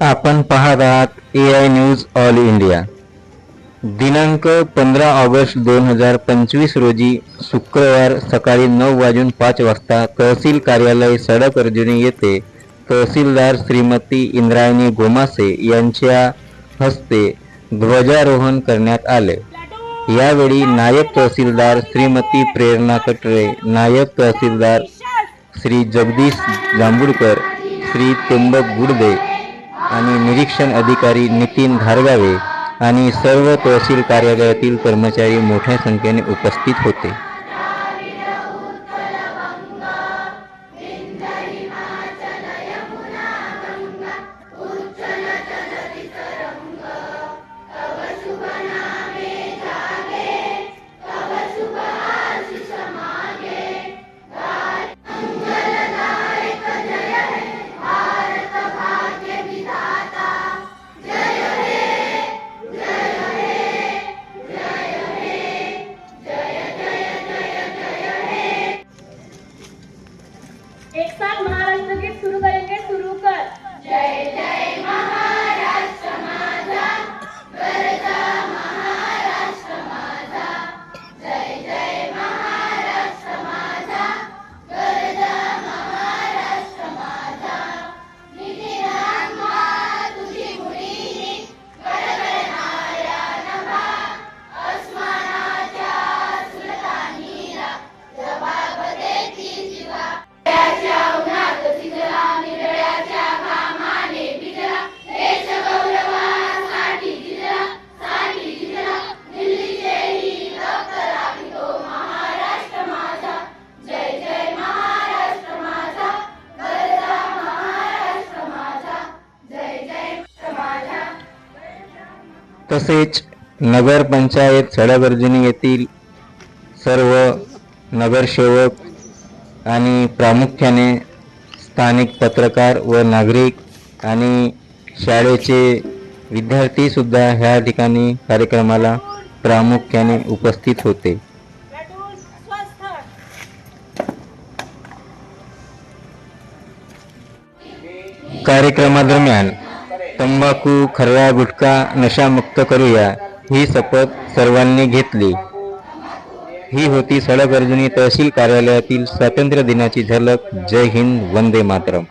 आपण पाहत आहात A I news all India दिनांक पंधरा ऑगस्ट दोन हजार पंचवीस रोजी शुक्रवार सकाळी नऊ वाजून पाच वाजता तहसील कार्यालय सडक अर्जुनी येथे तहसीलदार श्रीमती इंद्रायणी गोमासे यांच्या हस्ते ध्वजारोहण करण्यात आले. यावेळी नायब तहसीलदार श्रीमती प्रेरणा कटरे नायब तहसीलदार श्री जगदीश जांभूडकर श्री त्र्यंबक गुडदे आणि निरीक्षण अधिकारी नितीन धारगावे आणि सर्व तहसील कार्यालयातील कर्मचारी मोठ्या संख्येने उपस्थित होते. एक साथ महाराष्ट्र गीत शुरू करेंगे शुरू कर. तसेच नगरपंचायत सडगर्जुनी येथील सर्व नगरसेवक आणि प्रामुख्याने स्थानिक पत्रकार व नागरिक आणि शाळेचे विद्यार्थीसुद्धा ह्या ठिकाणी कार्यक्रमाला प्रामुख्याने उपस्थित होते. कार्यक्रमादरम्यान तंबाखू खरवा गुटखा नशामुक्त करूया ही शपथ सर्वांनी घेतली. ही होती सडक अर्जुनी तहसील कार्यालयातील स्वातंत्र्य दिनाची झलक. जय हिंद वंदे मातरम.